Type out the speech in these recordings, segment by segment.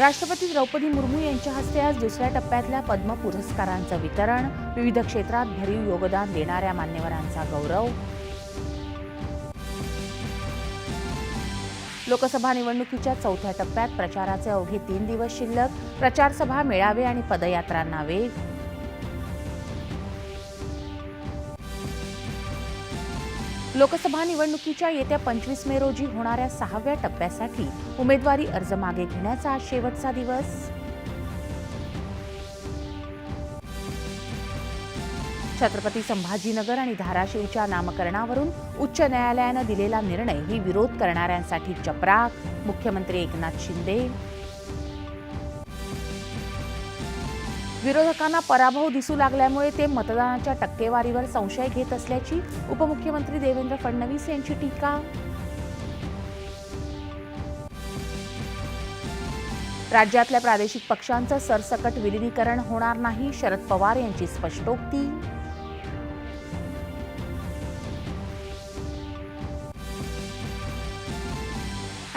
राष्ट्रपती द्रौपदी मुर्मू यांच्या हस्ते आज दुसऱ्या टप्प्यातल्या पद्म पुरस्कारांचं वितरण. विविध क्षेत्रात भरीव योगदान देणाऱ्या मान्यवरांचा गौरव. लोकसभा निवडणुकीच्या चौथ्या टप्प्यात प्रचाराचे अवघे तीन दिवस शिल्लक. प्रचारसभा मेळावे आणि पदयात्रांना वेग लोकसभा निवडणुकीच्या येत्या पंचवीस मे रोजी होणाऱ्या सहाव्या टप्प्यासाठी उमेदवारी अर्ज मागे घेण्याचा आज शेवटचा दिवस. छत्रपती संभाजीनगर आणि धाराशिवच्या नामकरणावरून उच्च न्यायालयानं दिलेला निर्णय ही विरोध करणाऱ्यांसाठी चपराक. मुख्यमंत्री एकनाथ शिंदे विरोधकांना पराभव दिसू लागल्यामुळे ते मतदानाच्या टक्केवारीवर संशय घेत असल्याची उपमुख्यमंत्री देवेंद्र फडणवीस यांची टीका. राज्यातल्या प्रादेशिक पक्षांचं सरसकट विलिनीकरण होणार नाही शरद पवार यांची स्पष्टोक्ती.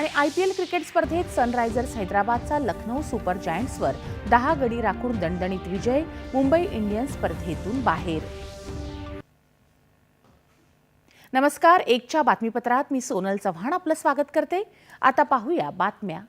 आणि आय पी एल क्रिकेट स्पर्धेत सनरायझर्स हैदराबादचा लखनौ सुपर जायंट्सवर दहा गडी राखून दणदणीत विजय मुंबई इंडियन्स स्पर्धेतून बाहेर. नमस्कार एकच्या बातमीपत्रात मी सोनल चव्हाण आपलं स्वागत करते. आता पाहूया बातम्या.